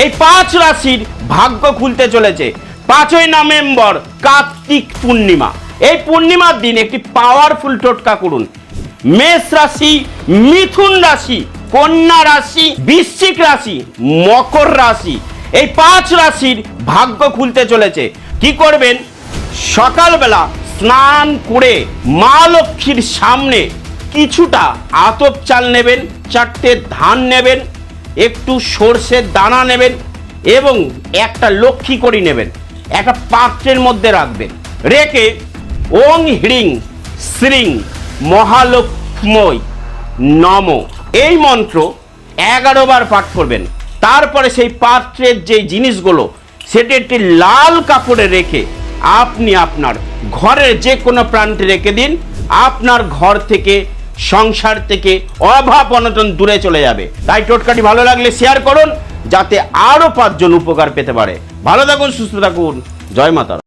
এই পাঁচ রাশির ভাগ্য খুলতে চলেছে। পাঁচই নভেম্বর কার্তিক পূর্ণিমা। এই পূর্ণিমার দিন একটি পাওয়ারফুল টোটকা করুন। মেষ রাশি, মিথুন রাশি, কন্যা রাশি, বৃশ্চিক রাশি, মকর রাশি। এই পাঁচ রাশির ভাগ্য খুলতে চলেছে। কি করবেন? সকালবেলা স্নান করে মা লক্ষ্মীর সামনে কিছুটা আতপ চাল নেবেন, চারটে ধান নেবেন একটু সর্ষের দানা নেবেন এবং একটা লক্ষ্মী করি নেবেন, একটা পাত্রের মধ্যে রাখবেন। রেখে ওং হ্রিং শ্রিং মহালক্ষ্ময় নম। এই মন্ত্র এগারো বার পাঠ করবেন। তারপরে সেই পাত্রের যে জিনিসগুলো, সেটি একটি লাল কাপড়ে রেখে আপনি আপনার ঘরের যে কোনো প্রান্তে রেখে দিন। আপনার ঘর থেকে সংসার থেকে অভাব অনটন দূরে চলে যাবে। তাই টোটকাটি ভালো লাগলে শেয়ার করুন, যাতে আরও পাঁচজন উপকার পেতে পারে। ভালো থাকুন, সুস্থ থাকুন। জয় মাতা